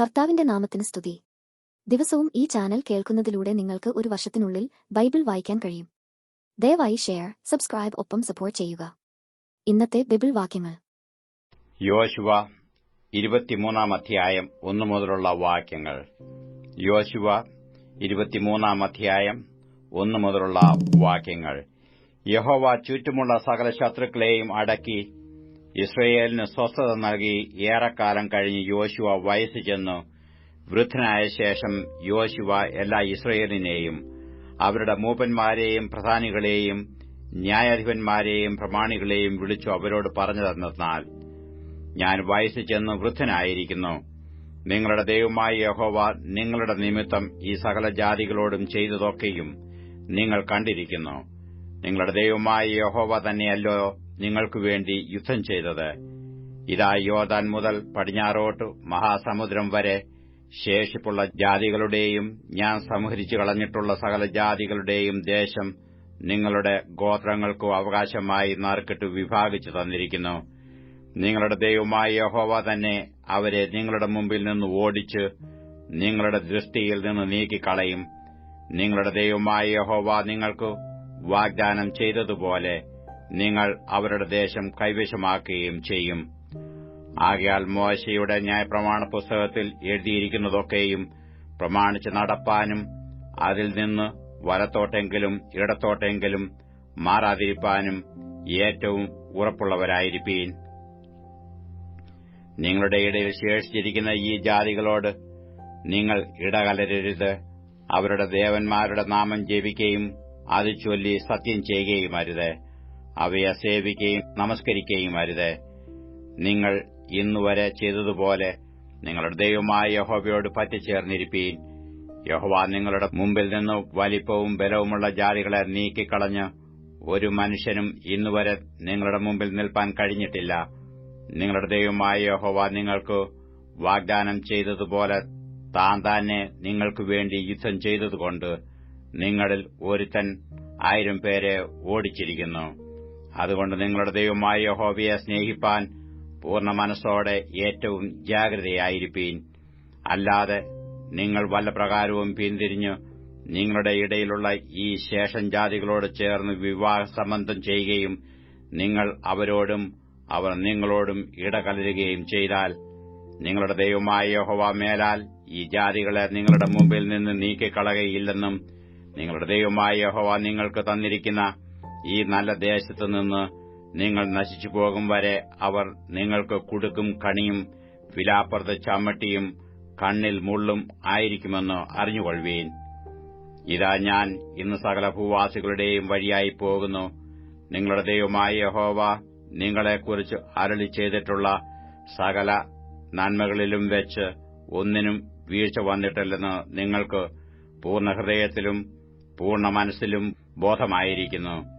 കർത്താവിന്റെ നാമത്തിന് സ്തുതി. ദിവസവും ഈ ചാനൽ കേൾക്കുന്നതിലൂടെ നിങ്ങൾക്ക് ഒരു വർഷത്തിനുള്ളിൽ ബൈബിൾ വായിക്കാൻ കഴിയും. ദയവായി ഷെയർ സബ്സ്ക്രൈബ് ഒപ്പം സപ്പോർട്ട് ചെയ്യുക. ഇന്നത്തെ ബൈബിൾ വാക്യങ്ങൾ. യോശുവ ഇരുപത്തിമൂന്നാം അധ്യായം ഒന്നു മുതലുള്ള വാക്യങ്ങൾ. യോശുവ ഇരുപത്തിമൂന്നാം അധ്യായം ഒന്നു മുതലുള്ള വാക്യങ്ങൾ. യഹോവ ചുറ്റുമുള്ള സകല ശത്രുക്കളെയും അടക്കി ഇസ്രയേലിന് സ്വസ്ഥത നൽകി ഏറെക്കാലം കഴിഞ്ഞ് യോശുവ വയസ്സ് ചെന്നു. വൃദ്ധനായ ശേഷം യോശുവ എല്ലാ ഇസ്രയേലിനെയും അവരുടെ മൂപ്പന്മാരെയും പ്രധാനികളെയും ന്യായാധിപന്മാരെയും പ്രമാണികളെയും വിളിച്ചു അവരോട് പറഞ്ഞു തന്നാൽ ഞാൻ വയസ്സ് ചെന്ന് വൃദ്ധനായിരിക്കുന്നു. നിങ്ങളുടെ ദൈവമായ യഹോവ നിങ്ങളുടെ നിമിത്തം ഈ സകല ജാതികളോടും ചെയ്തതൊക്കെയും നിങ്ങൾ കണ്ടിരിക്കുന്നു. നിങ്ങളുടെ ദൈവമായ യഹോവ തന്നെയല്ലോ നിങ്ങൾക്കു വേണ്ടി യുദ്ധം ചെയ്തത്. ഇതാ യോദാൻ മുതൽ പടിഞ്ഞാറോട്ട് മഹാസമുദ്രം വരെ ശേഷിപ്പുള്ള ജാതികളുടെയും ഞാൻ സംഹരിച്ചു കളഞ്ഞിട്ടുള്ള സകല ജാതികളുടെയും ദേശം നിങ്ങളുടെ ഗോത്രങ്ങൾക്കു അവകാശമായി നറുക്കിട്ട് വിഭാഗിച്ചു തന്നിരിക്കുന്നു. നിങ്ങളുടെ ദൈവമായ യഹോവ തന്നെ അവരെ നിങ്ങളുടെ മുമ്പിൽ നിന്ന് ഓടിച്ച് നിങ്ങളുടെ ദൃഷ്ടിയിൽ നിന്ന് നീക്കിക്കളയും. നിങ്ങളുടെ ദൈവമായ യഹോവ നിങ്ങൾക്ക് വാഗ്ദാനം ചെയ്തതുപോലെ നിങ്ങൾ അവരുടെ ദേശം കൈവശമാക്കുകയും ചെയ്യും. ആകയാൽ മോശയുടെ ന്യായപ്രമാണ പുസ്തകത്തിൽ എഴുതിയിരിക്കുന്നതൊക്കെയും പ്രമാണിച്ച് നടപ്പാനും അതിൽ നിന്ന് വലത്തോട്ടെങ്കിലും ഇടത്തോട്ടെങ്കിലും മാറാതിരിപ്പാനും ഏറ്റവും ഉറപ്പുള്ളവരായിരിക്കും നിങ്ങളുടെ ഇടയിൽ ശേഷിച്ചിരിക്കുന്ന ഈ ജാതികളോട് നിങ്ങൾ ഇടകലരരുത്. അവരുടെ ദേവന്മാരുടെ നാമം ജപിക്കുകയും അത് ചൊല്ലി സത്യം ചെയ്യുകയും അരുത് അവയെ സേവിക്കുകയും നമസ്കരിക്കുകയും അരുത്. നിങ്ങൾ ഇന്നുവരെ ചെയ്തതുപോലെ നിങ്ങളുടെ ദൈവമായ യഹോവയോട് പറ്റിച്ചേർന്നിരിപ്പീൻ. യഹോവ നിങ്ങളുടെ മുമ്പിൽ നിന്ന് വലിപ്പവും ബലവുമുള്ള ജാതികളെ നീക്കിക്കളഞ്ഞ് ഒരു മനുഷ്യനും ഇന്നുവരെ നിങ്ങളുടെ മുമ്പിൽ നിൽപ്പാൻ കഴിഞ്ഞിട്ടില്ല. നിങ്ങളുടെ ദൈവമായ യഹോവ നിങ്ങൾക്ക് വാഗ്ദാനം ചെയ്തതുപോലെ താൻ തന്നെ നിങ്ങൾക്കു വേണ്ടി യുദ്ധം ചെയ്തതുകൊണ്ട് നിങ്ങളിൽ ഒരുത്തൻ ആയിരം പേരെ ഓടിച്ചിരിക്കുന്നു. അതുകൊണ്ട് നിങ്ങളുടെ ദൈവമായ യഹോവയെ സ്നേഹിപ്പാൻ പൂർണ മനസ്സോടെ ഏറ്റവും ജാഗ്രതയായിരിപ്പീൻ. അല്ലാതെ നിങ്ങൾ വല്ല പ്രകാരവും പിന്തിരിഞ്ഞ് നിങ്ങളുടെ ഇടയിലുള്ള ഈ ശേഷം ജാതികളോട് ചേർന്ന് വിവാഹ സംബന്ധം ചെയ്യുകയും നിങ്ങൾ അവരോടും അവർ നിങ്ങളോടും ഇടകലരുകയും ചെയ്താൽ നിങ്ങളുടെ ദൈവമായ യഹോവ മേലാൽ ഈ ജാതികളെ നിങ്ങളുടെ മുമ്പിൽ നിന്ന് നീക്കിക്കളകയില്ലെന്നും നിങ്ങളുടെ ദൈവമായ യഹോവ നിങ്ങൾക്ക് തന്നിരിക്കുന്ന ഈ നല്ല ദേശത്തു നിന്ന് നിങ്ങൾ നശിച്ചു പോകും വരെ അവർ നിങ്ങൾക്ക് കുടുക്കും കണിയും വിലാപ്പുറത്ത് ചമ്മട്ടിയും കണ്ണിൽ മുള്ളും ആയിരിക്കുമെന്ന് അറിഞ്ഞുകൊള്ളുവീൻ. ഇതാ ഞാൻ ഇന്ന് സകല ഭൂവാസികളുടെയും വഴിയായി പോകുന്നു. നിങ്ങളുടെ ദൈവമായ യഹോവ നിങ്ങളെക്കുറിച്ച് അരളി ചെയ്തിട്ടുള്ള സകല നന്മകളിലും വെച്ച് ഒന്നിനും വീഴ്ച വന്നിട്ടില്ലെന്ന് നിങ്ങൾക്ക് പൂർണ ഹൃദയത്തിലും പൂർണ മനസ്സിലും ബോധമായിരിക്കുന്നു.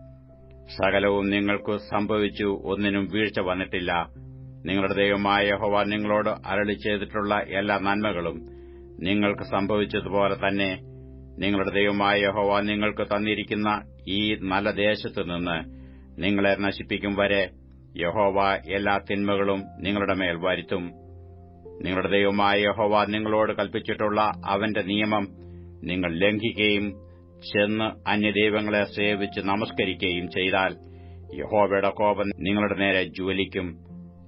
സകലവും നിങ്ങൾക്ക് സംഭവിച്ചു ഒന്നിനും വീഴ്ച വന്നിട്ടില്ല. നിങ്ങളുടെ ദൈവമായ യഹോവ നിങ്ങളോട് അരളി ചെയ്തിട്ടുള്ള എല്ലാ നന്മകളും നിങ്ങൾക്ക് സംഭവിച്ചതുപോലെ തന്നെ നിങ്ങളുടെ ദൈവമായ യഹോവ നിങ്ങൾക്ക് തന്നിരിക്കുന്ന ഈ നല്ല ദേശത്തു നിന്ന് നിങ്ങളെ നശിപ്പിക്കും വരെ യഹോവ എല്ലാ തിന്മകളും നിങ്ങളുടെ മേൽ വരുത്തും. നിങ്ങളുടെ ദൈവമായ യഹോവ നിങ്ങളോട് കൽപ്പിച്ചിട്ടുള്ള അവന്റെ നിയമം നിങ്ങൾ ലംഘിക്കുകയും ചെന്ന് അന്യദൈവങ്ങളെ സേവിച്ച് നമസ്കരിക്കുകയും ചെയ്താൽ യഹോവയുടെ കോപം നിങ്ങളുടെ നേരെ ജ്വലിക്കും.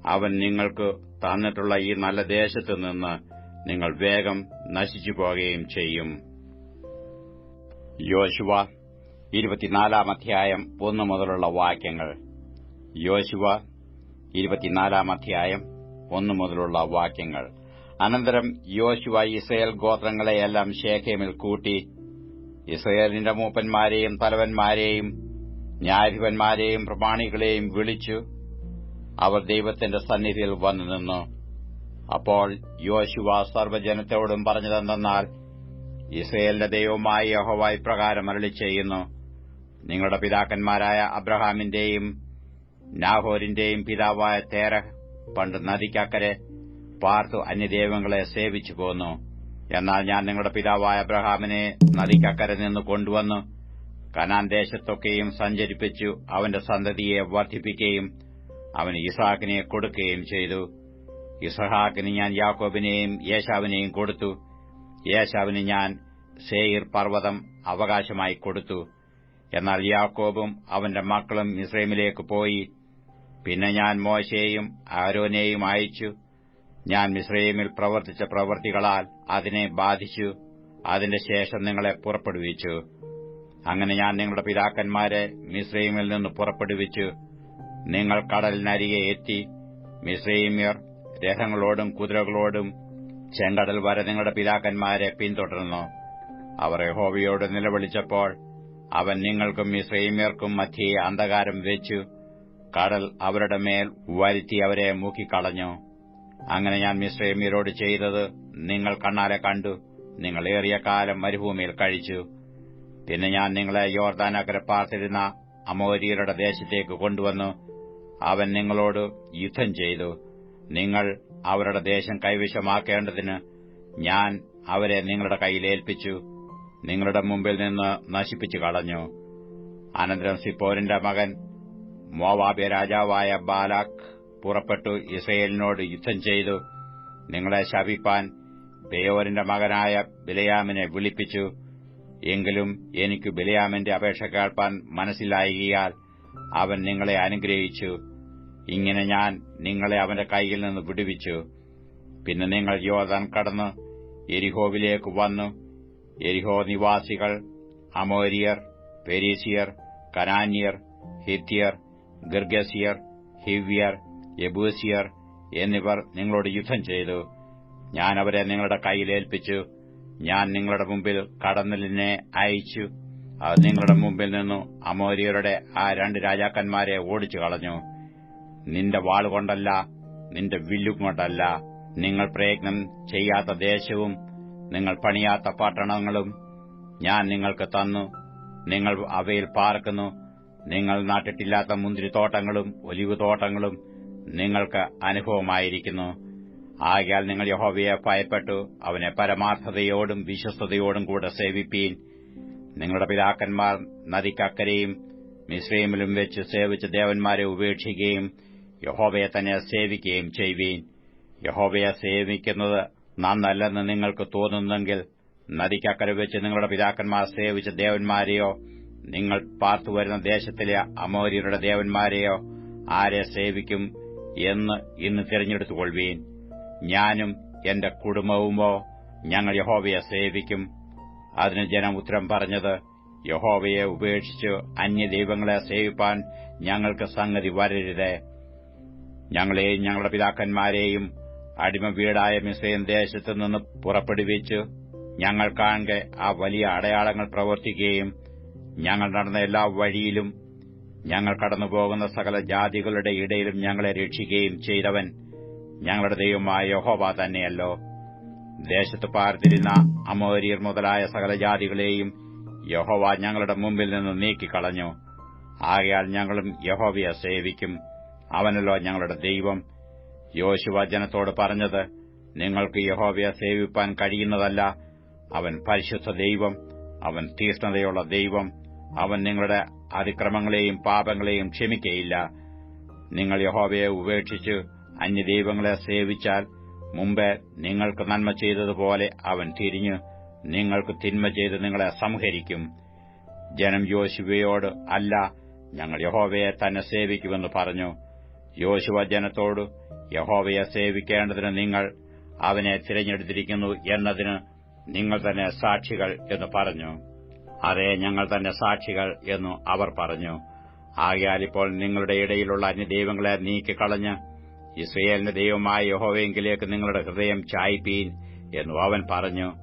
അവൻ നിങ്ങൾക്ക് തന്നിട്ടുള്ള ഈ നല്ല ദേശത്ത് നിന്ന് നിങ്ങൾ വേഗം നശിച്ചു പോകുകയും ചെയ്യും. യോശുവ ഇരുപത്തിനാലാം അധ്യായം ഒന്നു മുതലുള്ള വാക്യങ്ങൾ. യോശുവ ഇരുപത്തിനാലാം അധ്യായം ഒന്നു മുതലുള്ള വാക്യങ്ങൾ. അനന്തരം യോശുവ ഇസ്രയേൽ ഗോത്രങ്ങളെയെല്ലാം ശേഖേമിൽ കൂട്ടി ഇസ്രയേലിന്റെ മൂപ്പന്മാരെയും തലവന്മാരെയും ന്യായാധിപന്മാരെയും പ്രമാണികളെയും വിളിച്ചു അവർ ദൈവത്തിന്റെ സന്നിധിയിൽ വന്നു നിന്നു. അപ്പോൾ യോശുവ സർവജനത്തോടും പറഞ്ഞതെന്തെന്നാൽ ഇസ്രയേലിന്റെ ദൈവമായി യഹോവായി പ്രകാരം അരളി ചെയ്യുന്നു നിങ്ങളുടെ പിതാക്കന്മാരായ അബ്രഹാമിന്റെയും നാഹോരിന്റെയും പിതാവായ തേരഹ് പണ്ട് നദിക്കക്കരെ പാർത്തു അന്യദേവങ്ങളെ സേവിച്ചു പോന്നു. എന്നാൽ ഞാൻ നിങ്ങളുടെ പിതാവായ അബ്രഹാമിനെ നദിക്കക്കരെ നിന്ന് കൊണ്ടുവന്ന്. കനാൻ ദേശത്തൊക്കെയും സഞ്ചരിപ്പിച്ചു. അവന്റെ സന്തതിയെ വർദ്ധിപ്പിക്കുകയും അവന് ഇസാഖിനെ കൊടുക്കുകയും ചെയ്തു. ഇസഹാക്കിന് ഞാൻ യാക്കോബിനെയും യേശാവിനെയും കൊടുത്തു. യേശാവിന് ഞാൻ സേയിർ പർവതം അവകാശമായി കൊടുത്തു. എന്നാൽ യാക്കോബും അവന്റെ മക്കളും ഇസ്രൈമിലേക്ക് പോയി. പിന്നെ ഞാൻ മോശയെയും ആരോനെയും അയച്ചു. ഞാൻ മിസ്രൈമിൽ പ്രവർത്തിച്ച പ്രവൃത്തികളാൽ അതിനെ ബാധിച്ചു. അതിന്റെ ശേഷം നിങ്ങളെ പുറപ്പെടുവിച്ചു. അങ്ങനെ ഞാൻ നിങ്ങളുടെ പിതാക്കന്മാരെ മിസ്രൈമിൽ നിന്ന് പുറപ്പെടുവിച്ചു. നിങ്ങൾ കടലിനരികെ എത്തി. മിസ്രൈമ്യർ രഥങ്ങളോടും കുതിരകളോടും ചെങ്കടൽ വരെ നിങ്ങളുടെ പിതാക്കന്മാരെ പിന്തുടർന്നു. അവർ യഹോവയോട് നിലവിളിച്ചപ്പോൾ അവൻ നിങ്ങൾക്കും മിസ്രൈമ്യർക്കും മധ്യേ അന്ധകാരം വെച്ചു. കടൽ അവരുടെ മേൽ വരുത്തി അവരെ മുക്കിക്കളഞ്ഞു. അങ്ങനെ ഞാൻ മിസ്രൈമ്യരോട് ചെയ്തത് നിങ്ങൾ കണ്ണാലെ കണ്ടു. നിങ്ങൾ ഏറിയ കാലം മരുഭൂമിയിൽ കഴിച്ചു. പിന്നെ ഞാൻ നിങ്ങളെ യോർദാനക്കരെ പാർത്തിരുന്ന അമോരിയരുടെ ദേശത്തേക്ക് കൊണ്ടുവന്നു. അവൻ നിങ്ങളോട് യുദ്ധം ചെയ്തു. നിങ്ങൾ അവരുടെ ദേശം കൈവശമാക്കേണ്ടതിന് ഞാൻ അവരെ നിങ്ങളുടെ കയ്യിലേൽപ്പിച്ചു നിങ്ങളുടെ മുമ്പിൽ നിന്ന് നശിപ്പിച്ചു കളഞ്ഞു. അനന്തരം സിപ്പോരിന്റെ മകൻ മോവാബ്യ രാജാവായ ബാലാഖ് പുറപ്പെട്ടു ഇസ്രയേലിനോട് യുദ്ധം ചെയ്തു. നിങ്ങളെ ശപിപ്പാൻ ബെയോരിന്റെ മകനായ ബിലയാമിനെ വിളിപ്പിച്ചു. എങ്കിലും എനിക്ക് ബിലയാമിന്റെ അപേക്ഷ കേൾപ്പാൻ മനസ്സിലായികയാൽ അവൻ നിങ്ങളെ അനുഗ്രഹിച്ചു. ഇങ്ങനെ ഞാൻ നിങ്ങളെ അവന്റെ കൈയിൽ നിന്ന് വിടുവിച്ചു. പിന്നെ നിങ്ങൾ യോദാൻ കടന്ന് എരിഹോവിലേക്ക് വന്നു. എരിഹോ നിവാസികൾ അമോരിയർ പെരീസിയർ കനാന്യർ ഹിത്യർ ഗർഗസിയർ ഹിവ്യർ യബൂസിയർ എന്നിവർ നിങ്ങളോട് യുദ്ധം ചെയ്തു. ഞാൻ അവരെ നിങ്ങളുടെ കൈയിലേൽപ്പിച്ചു ഞാൻ നിങ്ങളുടെ മുമ്പിൽ കടന്നലിനെ അയച്ചു. അത് നിങ്ങളുടെ മുമ്പിൽ നിന്നു അമോരിയരുടെ ആ രണ്ട് രാജാക്കന്മാരെ ഓടിച്ചു കളഞ്ഞു. നിന്റെ വാളുകൊണ്ടല്ല നിന്റെ വില്ലുകൊണ്ടല്ല നിങ്ങൾ പ്രയത്നം ചെയ്യാത്ത ദേശവും നിങ്ങൾ പണിയാത്ത പട്ടണങ്ങളും ഞാൻ നിങ്ങൾക്ക് തന്നു. നിങ്ങൾ അവയിൽ പാർക്കുന്നു. നിങ്ങൾ നാട്ടിട്ടില്ലാത്ത മുന്തിരിത്തോട്ടങ്ങളും ഒലിവ് തോട്ടങ്ങളും നിങ്ങൾക്ക് അനുഭവമായിരിക്കുന്നു. ആകയാൽ നിങ്ങൾ യഹോവയെ ഭയപ്പെട്ടു അവനെ പരമാർത്ഥതയോടും വിശ്വസ്തയോടും കൂടെ സേവിപ്പീൻ. നിങ്ങളുടെ പിതാക്കന്മാർ നദിക്കക്കരെയും മിശ്രീമിലും വെച്ച് സേവിച്ച ദേവന്മാരെ ഉപേക്ഷിക്കുകയും യഹോവയെ തന്നെ സേവിക്കുകയും ചെയ്യുവീൻ യഹോവയെ സേവിക്കുന്നത് നന്നല്ലെന്ന് നിങ്ങൾക്ക് തോന്നുന്നെങ്കിൽ നദിക്കക്കര വെച്ച് നിങ്ങളുടെ പിതാക്കന്മാർ സേവിച്ച ദേവന്മാരെയോ നിങ്ങൾ പാർത്തുവരുന്ന ദേശത്തിലെ അമോര്യരുടെ ദേവന്മാരെയോ ആരെ സേവിക്കും? എന്ന് ഇന്ന് തിരഞ്ഞെടുത്തുകൊള്ളുവീൻ. ഞാനും എന്റെ കുടുംബവുമോ ഞങ്ങൾ യഹോവയെ സേവിക്കും. അതിന് ജനം ഉത്തരം പറഞ്ഞത് യഹോവയെ ഉപേക്ഷിച്ച് അന്യദൈവങ്ങളെ സേവിപ്പാൻ ഞങ്ങൾക്ക് സംഗതി വരരുത്. ഞങ്ങളെയും ഞങ്ങളുടെ പിതാക്കന്മാരെയും അടിമ വീടായ മിസ്രൈൻ ദേശത്തു നിന്ന് പുറപ്പെടുവിച്ച് ഞങ്ങൾ കാണെ ആ വലിയ അടയാളങ്ങൾ പ്രവർത്തിക്കുകയും ഞങ്ങൾ നടന്ന എല്ലാ വഴിയിലും ഞങ്ങൾ കടന്നുപോകുന്ന സകല ജാതികളുടെ ഇടയിലും ഞങ്ങളെ രക്ഷിക്കുകയും ചെയ്തവൻ ഞങ്ങളുടെ ദൈവമായ യഹോബ തന്നെയല്ലോ. ദേശത്ത് പാർത്തിരുന്ന അമോരിയർ മുതലായ സകല ജാതികളെയും യഹോവ ഞങ്ങളുടെ മുമ്പിൽ നിന്ന് നീക്കിക്കളഞ്ഞു. ആകയാൽ ഞങ്ങളും യഹോവയെ സേവിക്കും. അവനല്ലോ ഞങ്ങളുടെ ദൈവം. യോശുവ ജനത്തോട് പറഞ്ഞത് നിങ്ങൾക്ക് യഹോവയെ സേവിപ്പാൻ കഴിയുന്നതല്ല. അവൻ പരിശുദ്ധ ദൈവം അവൻ തീഷ്ണതയുള്ള ദൈവം അവൻ നിങ്ങളുടെ അതിക്രമങ്ങളെയും പാപങ്ങളെയും ക്ഷമിക്കയില്ല. നിങ്ങൾ യഹോവയെ ഉപേക്ഷിച്ച് അന്യദൈവങ്ങളെ സേവിച്ചാൽ മുമ്പ് നിങ്ങൾക്ക് നന്മ ചെയ്തതുപോലെ അവൻ തിരിഞ്ഞ് നിങ്ങൾക്ക് തിന്മ ചെയ്ത് നിങ്ങളെ സംഹരിക്കും. ജനം യോശുവയോട് അല്ല ഞങ്ങൾ യഹോവയെ തന്നെ സേവിക്കുമെന്ന് പറഞ്ഞു. യോശുവ ജനത്തോട് യഹോവയെ സേവിക്കേണ്ടതിന് നിങ്ങൾ അവനെ തിരഞ്ഞെടുത്തിരിക്കുന്നു എന്നതിന് നിങ്ങൾ തന്നെ സാക്ഷികൾ എന്ന് പറഞ്ഞു. അതെ ഞങ്ങൾ തന്റെ സാക്ഷികൾ എന്നു അവർ പറഞ്ഞു. ആകയാൽ ഇപ്പോൾ നിങ്ങളുടെ ഇടയിലുള്ള അന്യദൈവങ്ങളെ നീക്കിക്കളഞ്ഞ് ഇസ്രയേലിന്റെ ദൈവമായ യഹോവയെങ്കിലേക്ക് നിങ്ങളുടെ ഹൃദയം ചായ്പീൻ എന്നു അവൻ പറഞ്ഞു.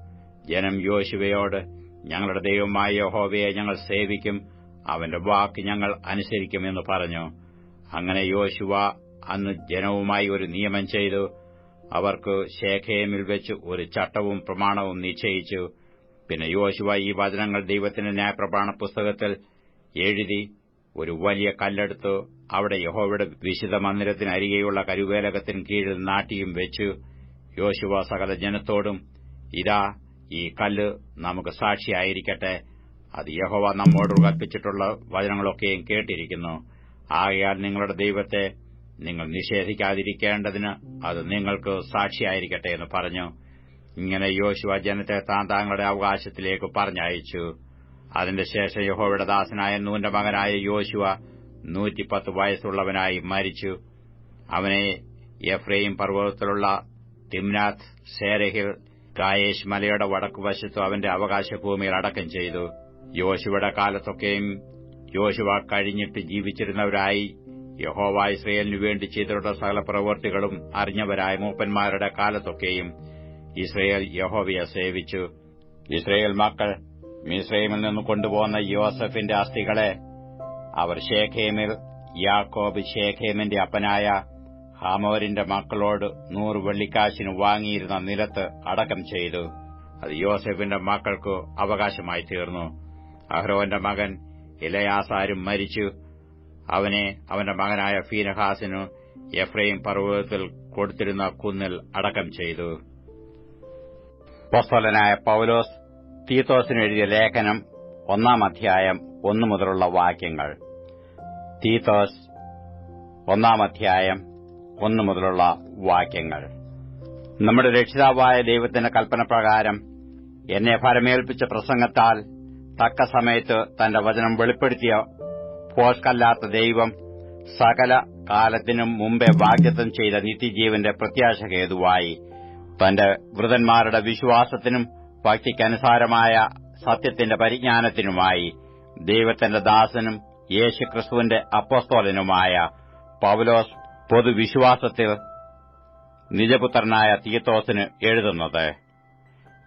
ജനം യോശുവയോട് ഞങ്ങളുടെ ദൈവമായ യഹോവയെ ഞങ്ങൾ സേവിക്കും അവന്റെ വാക്ക് ഞങ്ങൾ അനുസരിക്കുമെന്ന് പറഞ്ഞു. അങ്ങനെ യോശുവ അന്ന് ജനവുമായി ഒരു നിയമം ചെയ്തു. അവർക്ക് ശേഖേമിൽ വെച്ച് ഒരു ചട്ടവും പ്രമാണവും നിശ്ചയിച്ചു. പിന്നെ യോശുവ ഈ വചനങ്ങൾ ദൈവത്തിന്റെ ന്യായപ്രമാണ പുസ്തകത്തിൽ എഴുതി ഒരു വലിയ കല്ലെടുത്ത്. അവിടെ യഹോവയുടെ വിശുദ്ധ മന്ദിരത്തിനരികെയുള്ള കരുവേലകത്തിന് കീഴിൽ നാട്ടിയും വെച്ച്. യോശുവ സകല ജനത്തോടും ഇതാ ഈ കല്ല് നമുക്ക് സാക്ഷിയായിരിക്കട്ടെ. അത് യഹോവ നമ്മോട് കൽപ്പിച്ചിട്ടുള്ള വചനങ്ങളൊക്കെയും കേട്ടിരിക്കുന്നു. ആകയാൽ നിങ്ങളുടെ ദൈവത്തെ നിങ്ങൾ നിഷേധിക്കാതിരിക്കേണ്ടതിന് അത് നിങ്ങൾക്ക് സാക്ഷിയായിരിക്കട്ടെ എന്ന് പറഞ്ഞു. ഇങ്ങനെ യോശുവ ജനത്തെ താൻ താങ്കളുടെ അവകാശത്തിലേക്ക് പറഞ്ഞയച്ചു. അതിന്റെ ശേഷം യഹോവയുടെ ദാസനായ നൂന്റെ മകനായ യോശുവ നൂറ്റിപ്പത്ത് വയസ്സുള്ളവനായി മരിച്ചു. അവനെ എഫ്രൈം പർവതത്തിലുള്ള തിംനാഥ് സേരഹിൽ കായേഷ് മലയുടെ വടക്കുവശത്തു അവന്റെ അവകാശഭൂമിയിൽ അടക്കം ചെയ്തു. യോശുവയുടെ കാലത്തൊക്കെയും യോശുവ കഴിഞ്ഞിട്ട് ജീവിച്ചിരുന്നവരായി യഹോവ ഇസ്രയേലിനു വേണ്ടി ചെയ്തിട്ടുള്ള സകല പ്രവൃത്തികളും അറിഞ്ഞവരായ മൂപ്പന്മാരുടെ കാലത്തൊക്കെയും ഇസ്രയേൽ യഹോവയെ സേവിച്ചു. ഇസ്രയേൽ മക്കൾ മിസ്രൈമിൽ നിന്ന് കൊണ്ടുപോകുന്ന യോസഫിന്റെ അസ്ഥികളെ അവർ ഷേഖേമിൽ യാക്കോബ് ഷേഖേമിന്റെ അപ്പനായ ഹാമോരിന്റെ മക്കളോട് നൂറ് വെള്ളിക്കാശിന് വാങ്ങിയിരുന്ന നിലത്ത് അടക്കം ചെയ്തു. അത് യോസഫിന്റെ മക്കൾക്ക് അവകാശമായി തീർന്നു. അഹ്റോന്റെ മകൻ ഇലയാസാരും മരിച്ചു. അവനെ അവന്റെ മകനായ ഫീനഹാസിനു എഫ്രൈം പർവതത്തിൽ കൊടുത്തിരുന്ന കുന്നിൽ അടക്കം ചെയ്തു. പൊസ്തലനായ പൌലോസ് തീത്തോസിന് എഴുതിയ ലേഖനം ഒന്നാം അധ്യായം ഒന്നു മുതലുള്ള വാക്യങ്ങൾ. തീത്തോസ് ഒന്നാം അധ്യായം ഒന്നു മുതലുള്ള വാക്യങ്ങൾ. നമ്മുടെ രക്ഷിതാവായ ദൈവത്തിന്റെ കൽപ്പനപ്രകാരം എന്നെ ഫലമേൽപ്പിച്ച പ്രസംഗത്താൽ തക്ക സമയത്ത് തന്റെ വചനം വെളിപ്പെടുത്തിയ പോഷ്കല്ലാത്ത ദൈവം സകല കാലത്തിനും മുമ്പേ വാഗ്ദത്തം ചെയ്ത നിത്യജീവന്റെ പ്രത്യാശ ഹേതുവായി തന്റെ വൃതന്മാരുടെ വിശ്വാസത്തിനും ഭക്തിക്കനുസാരമായ സത്യത്തിന്റെ പരിജ്ഞാനത്തിനുമായി ദൈവത്തിന്റെ ദാസനും യേശുക്രിസ്തുവിന്റെ അപ്പോസ്തോലനുമായ പൌലോസ് പൊതുവിശ്വാസത്തിൽ നിജപുത്രനായ തീത്തോസിന് എഴുതുന്നത്.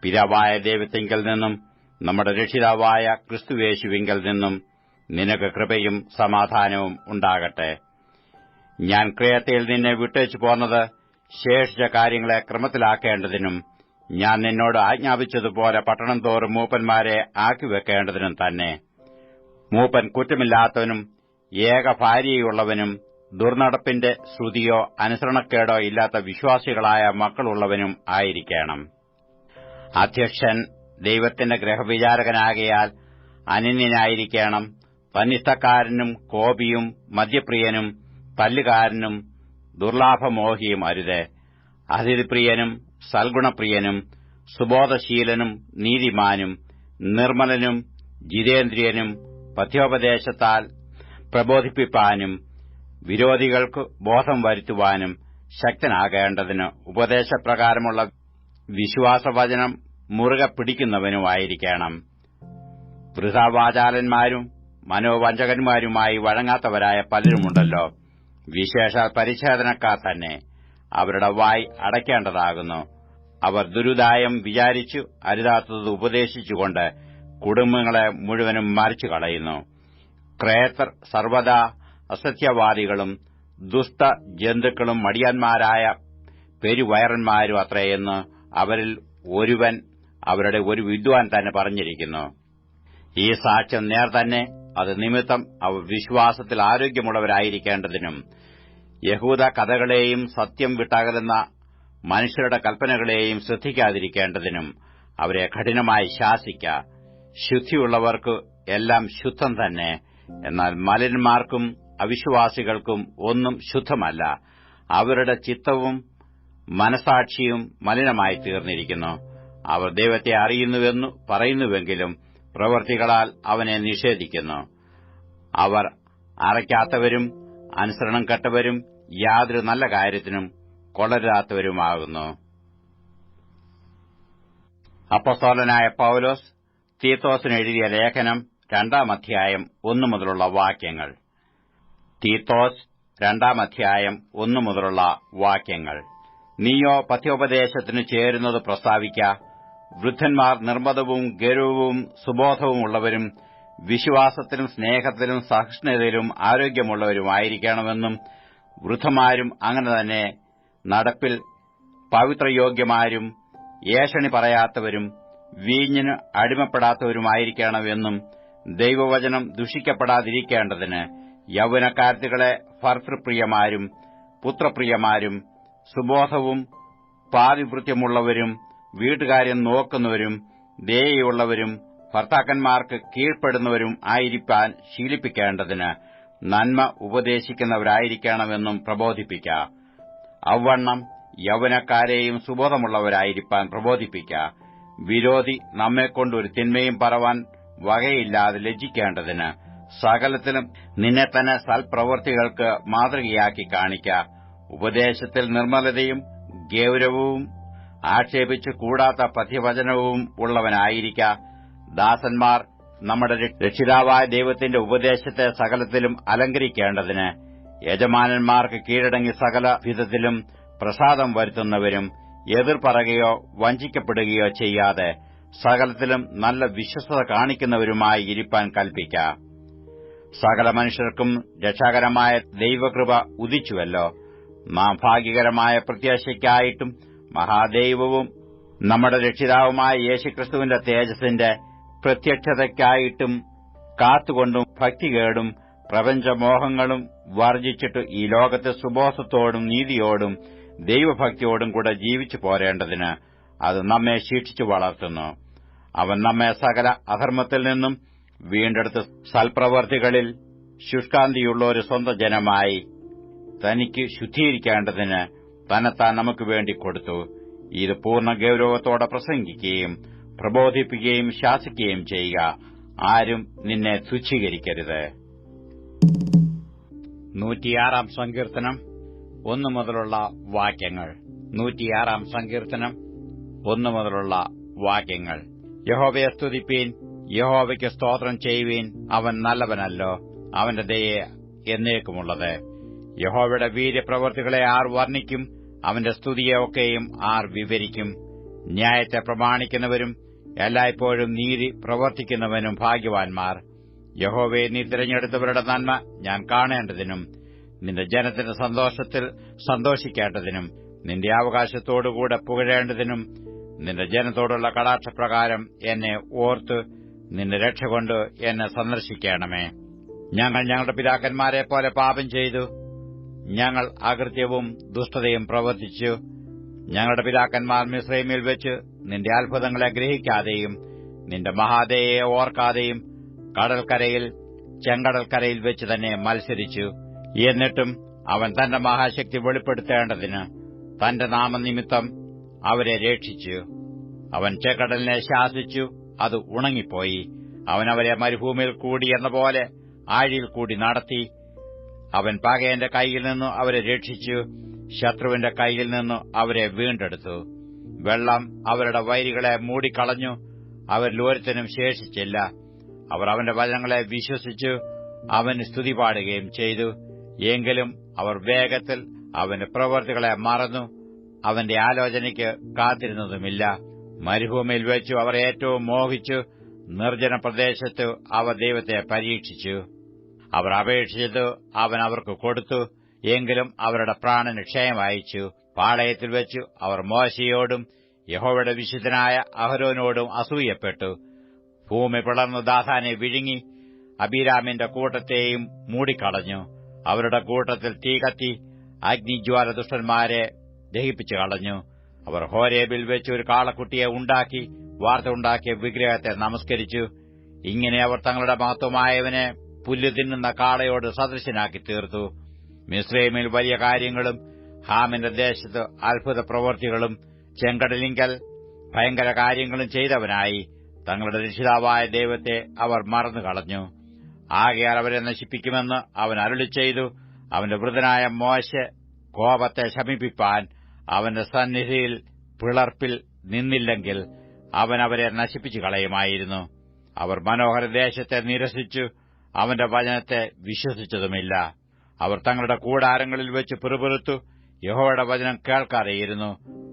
പിതാവായ ദൈവത്തിങ്കിൽ നിന്നും നമ്മുടെ രക്ഷിതാവായ ക്രിസ്തുവേശുവിങ്കിൽ നിന്നും നിനക്ക് കൃപയും സമാധാനവും ഉണ്ടാകട്ടെ. ഞാൻ ക്രയത്തിൽ നിന്നെ വിട്ടേച്ചു പോന്നത് ശേഷിച്ച കാര്യങ്ങളെ ക്രമത്തിലാക്കേണ്ടതിനും ഞാൻ നിന്നോട് ആജ്ഞാപിച്ചതുപോലെ പട്ടണം തോറും മൂപ്പന്മാരെ ആക്കിവെക്കേണ്ടതിനും തന്നെ. മൂപ്പൻ കുറ്റമില്ലാത്തവനും ഏക ഭാര്യയുള്ളവനും ദുർനടപ്പിന്റെ ശ്രുതിയോ അനുസരണക്കേടോ ഇല്ലാത്ത വിശ്വാസികളായ മക്കളുള്ളവനും ആയിരിക്കണം. അധ്യക്ഷൻ ദൈവത്തിന്റെ ഗ്രഹവിചാരകനാകയാൽ അനന്യനായിരിക്കണം. തന്നിഷ്ടക്കാരനും കോപിയും മദ്യപ്രിയനും തല്ലുകാരനും ദുർലാഭമോഹിയും അരുത് അതിഥിപ്രിയനും സൽഗുണപ്രിയനും സുബോധശീലനും നീതിമാനും നിർമ്മലനും ജിതേന്ദ്രിയനും പഥ്യോപദേശത്താൽ പ്രബോധിപ്പിപ്പാനും വിരോധികൾക്ക് ബോധം വരുത്തുവാനും ശക്തനാകേണ്ടതിന് ഉപദേശപ്രകാരമുള്ള വിശ്വാസവചനം മുറുകെ പിടിക്കുന്നവനുമായിരിക്കണം. വൃഥാവാചാലന്മാരും മനോവഞ്ചകന്മാരുമായി വഴങ്ങാത്തവരായ പലരുമുണ്ടല്ലോ. വിശേഷാൽ പരിച്ഛേദനക്കാർ തന്നെ അവരുടെ വായ് അടയ്ക്കേണ്ടതാകുന്നു. അവർ ദുരുദായം വിചാരിച്ചു അരുതാത്തത് ഉപദേശിച്ചുകൊണ്ട് കുടുംബങ്ങളെ മുഴുവനും മറിച്ചു കളയുന്നു. ക്രേത്തർ സർവദാ അസത്യവാദികളും ദുഷ്ട ജന്തുക്കളും മടിയന്മാരായ പെരുവയറന്മാരും അത്രയെന്ന് അവരിൽ ഒരുവൻ അവരുടെ ഒരു വിദ്വാൻ തന്നെ പറഞ്ഞിരിക്കുന്നു. ഈ സാക്ഷ്യം നേർ തന്നെ അത് നിമിത്തം അവർ വിശ്വാസത്തിൽ ആരോഗ്യമുള്ളവരായിരിക്കേണ്ടതിനും യഹൂദ കഥകളെയും സത്യം വിട്ടകലുന്ന മനുഷ്യരുടെ കൽപ്പനകളെയും ശ്രദ്ധിക്കാതിരിക്കേണ്ടതിനും അവരെ കഠിനമായി ശാസിക്ക. ശുദ്ധിയുള്ളവർക്ക് എല്ലാം ശുദ്ധം തന്നെ. എന്നാൽ മലിന്മാർക്കും അവിശ്വാസികൾക്കും ഒന്നും ശുദ്ധമല്ല. അവരുടെ ചിത്തവും മനസാക്ഷിയും മലിനമായി തീർന്നിരിക്കുന്നു. അവർ ദൈവത്തെ അറിയുന്നുവെന്നു പറയുന്നുവെങ്കിലും പ്രവൃത്തികളാൽ അവനെ നിഷേധിക്കുന്നു. അവർ അറയ്ക്കാത്തവരും അനുസരണം കെട്ടവരും യാതൊരു നല്ല കാര്യത്തിനും കൊളരാത്തവരുമാകുന്നു അപ്പസ്തോലനായ പൌലോസ് തീത്തോസിന് എഴുതിയ ലേഖനം രണ്ടാം അധ്യായം ഒന്നു മുതലുള്ള വാക്യങ്ങൾ. തീത്തോസ് രണ്ടാം അധ്യായം ഒന്നു മുതലുള്ള വാക്യങ്ങൾ. നീയോ പഥ്യോപദേശത്തിന് ചേരുന്നത് പ്രസ്താവിക്ക. വൃദ്ധന്മാർ നിർമ്മതവും ഗൗരവവും സുബോധവുമുള്ളവരും വിശ്വാസത്തിലും സ്നേഹത്തിലും സഹിഷ്ണുതയിലും ആരോഗ്യമുള്ളവരുമായിരിക്കണമെന്നും വൃദ്ധമാരും അങ്ങനെ തന്നെ നടപ്പിൽ പവിത്രയോഗ്യമാരും ഏഷണി പറയാത്തവരും വീഞ്ഞിന് അടിമപ്പെടാത്തവരുമായിരിക്കണമെന്നും ദൈവവചനം ദുഷിക്കപ്പെടാതിരിക്കേണ്ടതിന് യൗവനക്കാർത്തികളെ ഭർത്തൃപ്രിയമാരും പുത്രപ്രിയമാരും സുബോധവും പാതിവൃത്യമുള്ളവരും വീട്ടുകാര്യം നോക്കുന്നവരും ദയയുള്ളവരും ഭർത്താക്കന്മാർക്ക് കീഴ്പ്പെടുന്നവരും ആയിരിക്കാൻ ശീലിപ്പിക്കേണ്ടതിന് നന്മ ഉപദേശിക്കുന്നവരായിരിക്കണമെന്നും പ്രബോധിപ്പിക്ക. അവണ്ണം യൗവനക്കാരെയും സുബോധമുള്ളവരായിരിക്കാൻ പ്രബോധിപ്പിക്ക. വിരോധി നമ്മെക്കൊണ്ട് ഒരു തിന്മയും പറവാൻ വകയില്ലാതെ ലജ്ജിക്കേണ്ടതിന് സകലത്തിലും നിന്നെ തന്നെ സൽപ്രവൃത്തികൾക്ക് മാതൃകയാക്കി കാണിക്ക. ഉപദേശത്തിൽ നിർമ്മലതയും ഗൌരവവും ആക്ഷേപിച്ചു കൂടാത്ത പഥ്യവചനവും ഉള്ളവനായിരിക്ക. ദാസന്മാർ നമ്മുടെ രക്ഷിതാവായ ദൈവത്തിന്റെ ഉപദേശത്തെ സകലത്തിലും അലങ്കരിക്കേണ്ടതിന് യജമാനന്മാർക്ക് കീഴടങ്ങി സകല വിധത്തിലും പ്രസാദം വരുത്തുന്നവരും എതിർ പറയുകയോ വഞ്ചിക്കപ്പെടുകയോ ചെയ്യാതെ സകലത്തിലും നല്ല വിശ്വസത കാണിക്കുന്നവരുമായി ഇരിപ്പാൻ കൽപ്പിക്കാം. സകല മനുഷ്യർക്കും രക്ഷാകരമായ ദൈവകൃപ ഉദിച്ചുവല്ലോ. നാം ഭാഗ്യകരമായ പ്രത്യാശയ്ക്കായിട്ടും മഹാദൈവവും നമ്മുടെ രക്ഷിതാവുമായ യേശുക്രിസ്തുവിന്റെ തേജസ്സിന്റെ പ്രത്യക്ഷതയ്ക്കായിട്ടും കാത്തുകൊണ്ടും ഭക്തികേടും പ്രപഞ്ചമോഹങ്ങളും വർജിച്ചിട്ട് ഈ ലോകത്തെ സുബോധത്തോടും നീതിയോടും ദൈവഭക്തിയോടും കൂടെ ജീവിച്ചു പോരേണ്ടതിന് അത് നമ്മെ ശിക്ഷിച്ചു വളർത്തുന്നു. അവൻ നമ്മെ സകല അധർമ്മത്തിൽ നിന്നും വീണ്ടെടുത്ത് സൽപ്രവർത്തികളിൽ ശുഷ്കാന്തിയുള്ള ഒരു സ്വന്തം ജനമായി തനിക്ക് ശുദ്ധീകരിക്കേണ്ടതിന് തന്നെത്താൻ നമുക്ക് വേണ്ടി കൊടുത്തു. ഇത് പൂർണ ഗൌരവത്തോടെ പ്രസംഗിക്കുകയും പ്രബോധിപ്പിക്കുകയും ശാസിക്കുകയും ചെയ്യുക. ആരും നിന്നെ തുച്ഛീകരിക്കരുത്. നൂറ്റിയാറാം സങ്കീർത്തനം ഒന്നു മുതലുള്ള വാക്യങ്ങൾ. നൂറ്റിയാറാം സങ്കീർത്തനം ഒന്നു മുതലുള്ള വാക്യങ്ങൾ. യഹോവയെ സ്തുതിപ്പീൻ യഹോവയ്ക്ക് സ്തോത്രം ചെയ്യുവീൻ. അവൻ നല്ലവനല്ലോ അവന്റെ ദയെ എന്നേക്കുമുള്ളത്. യഹോവയുടെ വീര്യപ്രവർത്തികളെ ആർ വർണിക്കും അവന്റെ സ്തുതിയെയൊക്കെയും ആർ വിവരിക്കും. ന്യായത്തെ പ്രമാണിക്കുന്നവരും എല്ലായ്പ്പോഴും നീതി പ്രവർത്തിക്കുന്നവനും ഭാഗ്യവാൻമാർ യഹോവയെ നീ തിരഞ്ഞെടുത്തവരുടെ നന്മ ഞാൻ കാണേണ്ടതിനും നിന്റെ ജനത്തിന്റെ സന്തോഷത്തിൽ സന്തോഷിക്കേണ്ടതിനും നിന്റെ അവകാശത്തോടുകൂടെ പുകഴേണ്ടതിനും നിന്റെ ജനത്തോടുള്ള കടാക്ഷപ്രകാരം എന്നെ ഓർത്ത് നിന്റെ രക്ഷകൊണ്ട് എന്നെ സന്ദർശിക്കണമേ. ഞങ്ങൾ ഞങ്ങളുടെ പിതാക്കന്മാരെ പോലെ പാപം ചെയ്തു. ഞങ്ങൾ അകൃത്യവും ദുഷ്ടതയും പ്രവർത്തിച്ചു. ഞങ്ങളുടെ പിതാക്കന്മാർ മിശ്രൈമിൽ വെച്ച് നിന്റെ അത്ഭുതങ്ങളെ ഗ്രഹിക്കാതെയും നിന്റെ മഹാദേയെ ഓർക്കാതെയും കടൽക്കരയിൽ ചെങ്കടൽക്കരയിൽ വെച്ച് തന്നെ മത്സരിച്ചു. എന്നിട്ടും അവൻ തന്റെ മഹാശക്തി വെളിപ്പെടുത്തേണ്ടതിന് തന്റെ നാമനിമിത്തം അവരെ രക്ഷിച്ചു. അവൻ ചെക്കടലിനെ ശാസിച്ചു അത് ഉണങ്ങിപ്പോയി. അവൻ അവരെ മരുഭൂമിയിൽ കൂടി എന്ന പോലെ ആഴിയിൽ കൂടി നടത്തി. അവൻ പകയന്റെ കൈയിൽ നിന്നും അവരെ രക്ഷിച്ചു. ശത്രുവിന്റെ കയ്യിൽ നിന്ന് അവരെ വീണ്ടെടുത്തു. വെള്ളം അവരുടെ വൈരികളെ മൂടിക്കളഞ്ഞു. അവരിൽ ഒരുത്തനും ശേഷിച്ചില്ല. അവർ അവന്റെ വചനങ്ങളെ വിശ്വസിച്ചു അവന് സ്തുതി പാടുകയും ചെയ്തു. എങ്കിലും അവർ വേഗത്തിൽ അവന്റെ പ്രവൃത്തികളെ മറന്നു. അവന്റെ ആലോചനയ്ക്ക് കാത്തിരുന്നതുമില്ല. മരുഭൂമിയിൽ വെച്ചു അവർ ഏറ്റവും മോഹിച്ചു. നിർജന പ്രദേശത്ത് അവർ ദൈവത്തെ പരീക്ഷിച്ചു. അവർ അപേക്ഷിച്ചത് അവൻ അവർക്ക് കൊടുത്തു. എങ്കിലും അവരുടെ പ്രാണന് ക്ഷയമയച്ചു പാളയത്തിൽ വെച്ചു അവർ മോശയോടും യഹോവയുടെ വിശുദ്ധനായ അഹരോനോടും അസൂയപ്പെട്ടു. ഭൂമി പിളർന്നു ദാസാനെ വിഴുങ്ങി അബിരാമിന്റെ കൂട്ടത്തെയും മൂടിക്കളഞ്ഞു. അവരുടെ കൂട്ടത്തിൽ തീ കത്തി അഗ്നിജ്വാല ദുഷ്ടന്മാരെ ദഹിപ്പിച്ചു കളഞ്ഞു. അവർ ഹോരേബിൽ വെച്ച് ഒരു കാളക്കുട്ടിയെ ഉണ്ടാക്കി വാർത്ത ഉണ്ടാക്കിയ വിഗ്രഹത്തെ നമസ്കരിച്ചു. ഇങ്ങനെ അവർ തങ്ങളുടെ മഹത്വമായവനെ പുല്ലു തിന്നുന്ന കാളയോട് സദൃശനാക്കി തീർത്തു. മിസ്രൈമിൽ വലിയ കാര്യങ്ങളും ഹാമിന്റെ ദേശത്ത് അത്ഭുത പ്രവൃത്തികളും ചെങ്കടലിങ്കൽ ഭയങ്കര കാര്യങ്ങളും ചെയ്തവനായി തങ്ങളുടെ രക്ഷിതാവായ ദൈവത്തെ അവർ മറന്നുകളഞ്ഞു. ആകയാൽ അവരെ നശിപ്പിക്കുമെന്ന് അവൻ അരുളി ചെയ്തു. അവന്റെ വൃതനായ മോശ കോപത്തെ ശമിപ്പിപ്പാൻ അവന്റെ സന്നിധിയിൽ പിളർപ്പിൽ നിന്നില്ലെങ്കിൽ അവൻ അവരെ നശിപ്പിച്ചു കളയുമായിരുന്നു. അവർ മനോഹര ദേശത്തെ നിരസിച്ചു അവന്റെ വചനത്തെ വിശ്വസിച്ചതുമില്ല. അവർ തങ്ങളുടെ കൂടാരങ്ങളിൽ വെച്ച് പിറുപിറുത്തു യഹോയുടെ വചനം കേൾക്കാതെയിരുന്നു.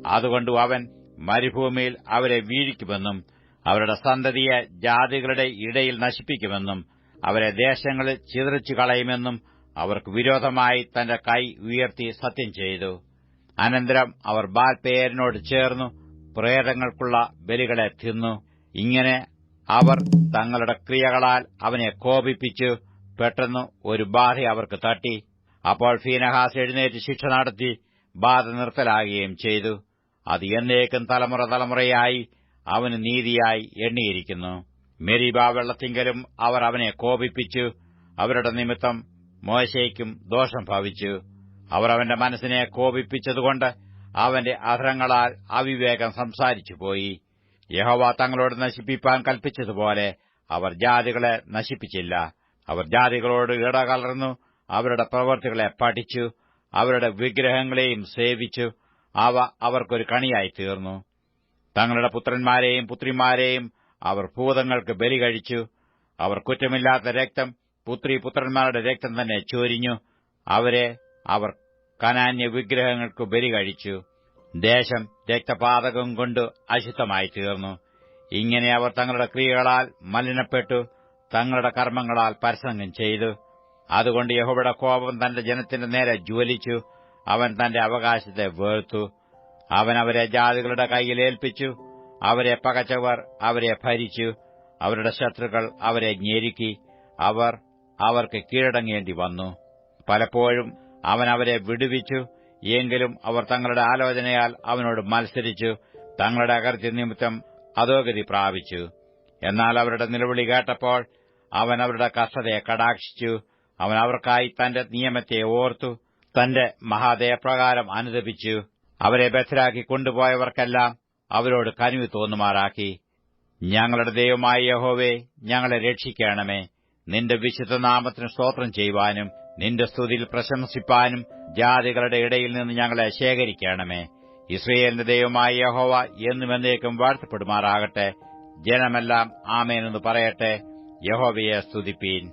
അതുകൊണ്ട് അവൻ മരുഭൂമിയിൽ അവരെ വീഴിക്കുമെന്നും അവരുടെ സന്തതിയെ ജാതികളുടെ ഇടയിൽ നശിപ്പിക്കുമെന്നും അവരെ ദേശങ്ങളിൽ ചിതറിച്ചു കളയുമെന്നും അവർക്ക് വിരോധമായി തന്റെ കൈ ഉയർത്തി സത്യം ചെയ്തു. അനന്തരം അവർ ബാൽപേരിനോട് ചേർന്നു പ്രേതങ്ങൾക്കുള്ള ബലികളെ തിന്നു. ഇങ്ങനെ അവർ തങ്ങളുടെ ക്രിയകളാൽ അവനെ കോപിപ്പിച്ചു പെട്ടെന്ന് ഒരു ബാധ അവർക്ക് തട്ടി. അപ്പോൾ ഫീനഹാസ് എഴുന്നേറ്റ് ശിക്ഷ നടത്തി ബാധ നിർത്തലാകുകയും ചെയ്തു. അത് എന്നേക്കും തലമുറ തലമുറയായി അവന് നീതിയായി എണ്ണിയിരിക്കുന്നു. മെരീബ വെള്ളത്തിങ്കലും അവർ അവനെ കോപിപ്പിച്ചു. അവരുടെ നിമിത്തം മോശയ്ക്കും ദോഷം ഭവിച്ചു. അവർ അവന്റെ മനസ്സിനെ കോപിപ്പിച്ചതുകൊണ്ട് അവന്റെ അധരങ്ങളാൽ അവിവേകം സംസാരിച്ചുപോയി യഹോവ തങ്ങളോട് നശിപ്പിപ്പാൻ കൽപ്പിച്ചതുപോലെ അവർ ജാതികളെ നശിപ്പിച്ചില്ല. അവർ ജാതികളോട് ഇടകലർന്നു അവരുടെ പ്രവർത്തികളെ പഠിച്ചു അവരുടെ വിഗ്രഹങ്ങളെയും സേവിച്ചു അവ അവർക്കൊരു കണിയായി തീർന്നു. തങ്ങളുടെ പുത്രന്മാരെയും പുത്രിമാരെയും അവർ ഭൂതങ്ങൾക്ക് ബലി കഴിച്ചു. അവർ കുറ്റമില്ലാത്ത രക്തം പുത്രി പുത്രന്മാരുടെ രക്തം തന്നെ ചോരിഞ്ഞു. അവരെ അവർ കനാന്യ വിഗ്രഹങ്ങൾക്ക് ബലി കഴിച്ചു. ദേശം രക്തപാതകം കൊണ്ട് അശുദ്ധമായി തീർന്നു. ഇങ്ങനെ അവർ തങ്ങളുടെ ക്രിയകളാൽ മലിനപ്പെട്ടു. തങ്ങളുടെ കർമ്മങ്ങളാൽ പരസംഗം ചെയ്തു. അതുകൊണ്ട് യഹോബയുടെ കോപം തന്റെ ജനത്തിന്റെ നേരെ ജ്വലിച്ചു. അവൻ തന്റെ അവകാശത്തെ വേർത്തു. അവൻ അവരെ ജാതികളുടെ കൈയിൽ ഏൽപ്പിച്ചു. അവരെ പകച്ചവർ അവരെ ഭരിച്ചു. അവരുടെ ശത്രുക്കൾ അവരെ ഞെരുക്കി. അവർ അവർക്ക് കീഴടങ്ങേണ്ടി വന്നു. പലപ്പോഴും അവൻ അവരെ വിടുവിച്ചു. എങ്കിലും അവർ തങ്ങളുടെ ആലോചനയാൽ അവനോട് മത്സരിച്ചു. തങ്ങളുടെ അകർത്തി നിമിത്തം അധോഗതി പ്രാപിച്ചു. എന്നാൽ അവരുടെ നിലവിളി കേട്ടപ്പോൾ അവൻ അവരുടെ കഷ്ടതയെ കടാക്ഷിച്ചു. അവൻ അവർക്കായി തന്റെ നിയമത്തെ ഓർത്തു തന്റെ മഹാദയപ്രകാരം അനുദപിച്ചു. അവരെ ബദ്ധരാക്കി കൊണ്ടുപോയവർക്കെല്ലാം അവരോട് കനിവ് തോന്നുമാറാക്കി. ഞങ്ങളുടെ ദൈവമായ യഹോവേ ഞങ്ങളെ രക്ഷിക്കണമേ. നിന്റെ വിശുദ്ധ നാമത്തിന് സ്തോത്രം ചെയ്യുവാനും നിന്റെ സ്തുതിയിൽ പ്രശംസിപ്പാനും ജാതികളുടെ ഇടയിൽ നിന്ന് ഞങ്ങളെ ശേഖരിക്കണമേ. ഇസ്രയേലിന്റെ ദൈവമായ യഹോവ എന്നും എന്നേക്കും വാഴ്ത്തപ്പെടുമാറാകട്ടെ. ജനമെല്ലാം ആമേനെന്ന് പറയട്ടെ. യഹോവയെ സ്തുതിപ്പീൻ